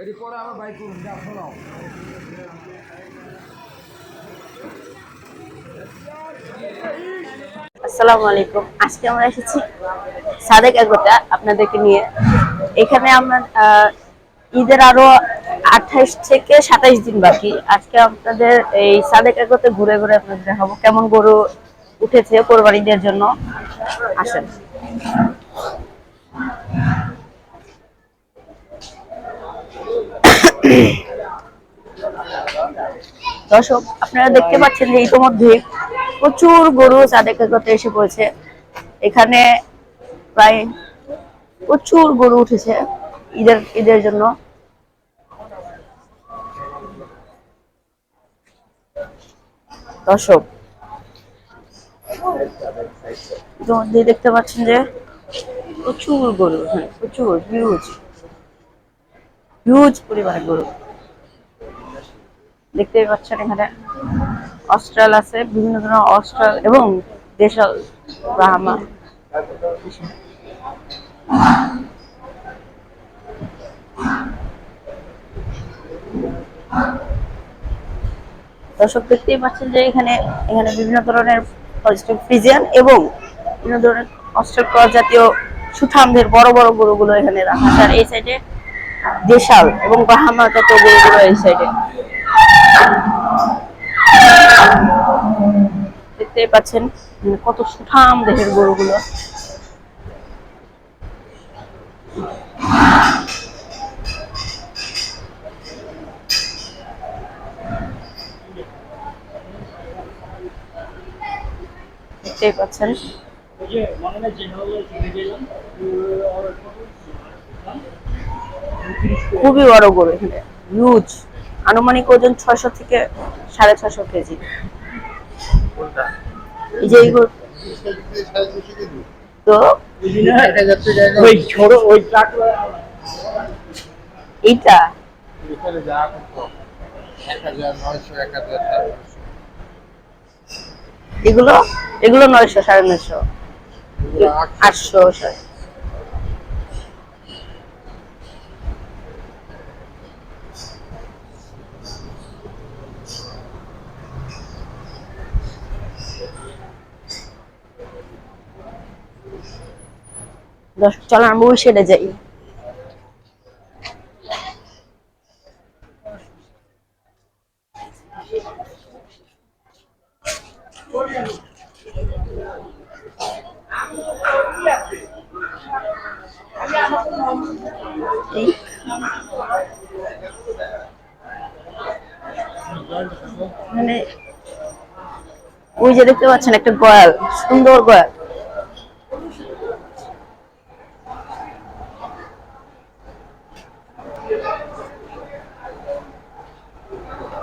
এটি পরে আবার বাইক করুন যা শোনাও আসসালামু আলাইকুম। আজকে আমরা এসেছি সাদেক এগোটা আপনাদেরকে নিয়ে। এখানে আমরা ঈদের আরও আঠাইশ থেকে সাতাইশ দিন বাকি। আজকে আপনাদের এই সাদেক এগোতে ঘুরে ঘুরে আপনাদের দেখাবো। কেমন গরু উঠেছে কোরবানিদের জন্য। আসেন। দর্শক, আপনারা দেখতে পাচ্ছেন যে ইতিমধ্যে প্রচুর গরু চাঁদে কাকতে এসে পড়েছে। এখানে প্রায় প্রচুর গরু উঠেছে ঈদের ঈদের জন্য। দর্শক ইতিমধ্যে দেখতে পাচ্ছেন যে প্রচুর গরু হ্যাঁ প্রচুর হিউজ হিউজ পরিমাণে গরু। দেখতেই পাচ্ছেন এখানে অস্ট্রাল আছে বিভিন্ন ধরনের অস্ট্রাল এবং দেশাল ব্রাহ্মা। দর্শক দেখতেই পাচ্ছেন যে এখানে এখানে বিভিন্ন ধরনের ফ্রিজিয়ান এবং বিভিন্ন ধরনের অস্ট্রাল জাতীয় সুঠামদের বড় বড় গরুগুলো এখানে রাখা আর এই সাইডে দেশাল এবং ব্রাহ্মা জাতীয় গরুগুলো এই সাইডে দেখতেই পাচ্ছেন কত সুঠাম দেহের গরুগুলো। দেখতেই পাচ্ছেন খুবই বড় গরু এখানে হিউজ আনুমানিক ওজন ছয়শো থেকে সাড়ে ছয়শো কেজি। এই যে এই গরু- তো ওই ছোট ওই এইটা? এগুলো? এগুলো নয়শো সাড়ে নয়শো। দশ চল আমরা সাইডে যাই। মানে ওই যে দেখতে পাচ্ছেন একটা গয়াল, সুন্দর গয়াল।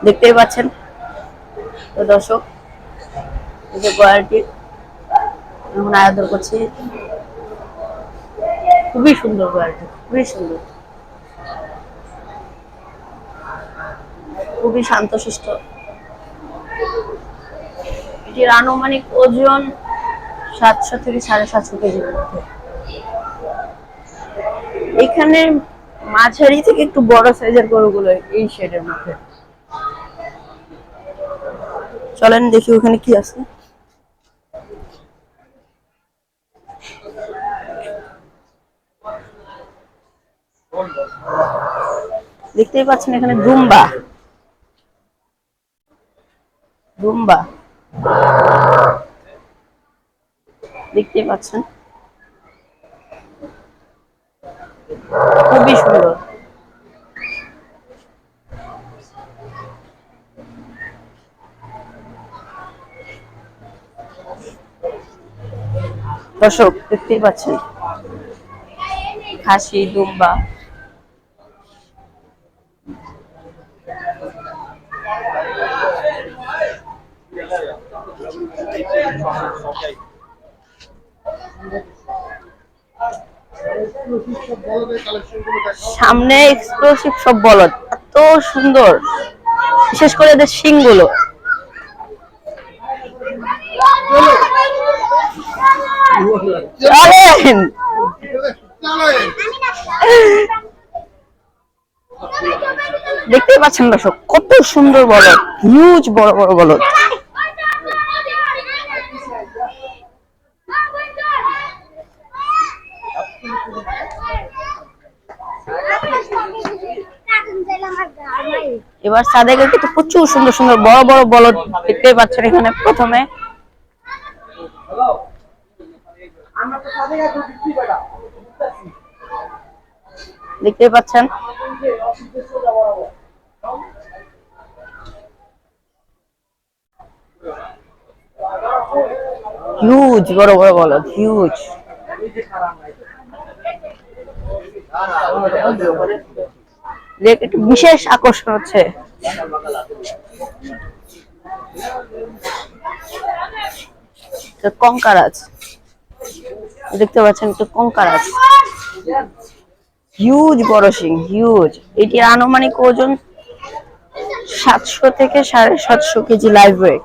দেখতেই পাচ্ছেন? তো দর্শক, এই যে গয়ালটি এখন আয়োজন করছি। খুবই সুন্দর গয়ালটি খুবই সুন্দর। খুবই শান্ত শান্তশিষ্ট। এটির আনুমানিক ওজন সাতশো থেকে সাড়ে সাতশো কেজির মধ্যে। এখানে মাঝারি থেকে একটু বড় সাইজের গরুগুলো এই শেডের মধ্যে। চলেন দেখি ওখানে কি আছে। দেখতেই পাচ্ছেন এখানে দুম্বা। দুম্বা। দেখতেই পাচ্ছেন। খুবই সুন্দর। দর্শক দেখতেই পাচ্ছেন। খাসি দুম্বা। সামনে এক্সক্লুসিভ সব বলদ। এত সুন্দর। বিশেষ করে এদের শিংগুলো। চলেন। দেখতেই পাচ্ছেন দর্শক, কত সুন্দর বলদ। হিউজ বড় বড় বলদ। এবার সাদেকে কিন্তু প্রচুর সুন্দর সুন্দর বড় বড় বলদ দেখতে পাচ্ছেন এখানে প্রথমে। দেখতেই পাচ্ছেন। হিউজ বড় বড় বলদ হিউজ দেখ একটু বিশেষ আকর্ষণ হচ্ছে। কঙ্কারাজ। দেখতে পাচ্ছেন একটা কঙ্কারাজ। হিউজ বড় সিং হিউজ এটির আনুমানিক ওজন সাতশো থেকে সাড়ে সাতশো কেজি লাইভ ওয়েট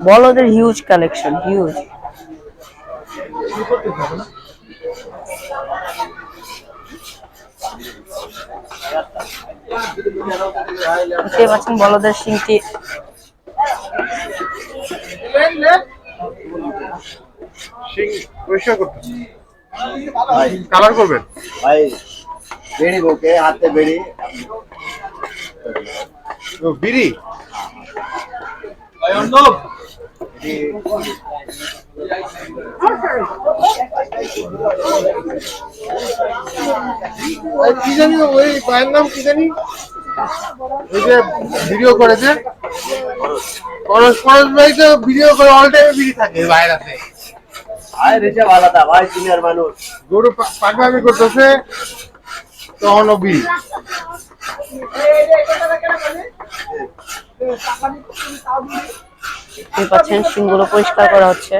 বলদের হিউজ কালেকশন হিউজ দেখতে পাচ্ছেন বলদের সিংটি কালার করবেন? ভাই বেড়ি বউকে হাতে বেড়ি। বিড়ি? কি জানি ওই পায়ের নাম কি জানি? ওই যে ভিডিও করেছে পরশ পরশ ভাই তো ভিডিও করে অল টাইম বিড়ি থাকে বাইরাতে। ভাই রিসেপ আলাদা ভাই সিনিয়র মানুষ। গরু পাগলামি করতেছে তখন ও বিড়ি দেখতে পাচ্ছেন শিংগুলো পরিষ্কার করা হচ্ছে.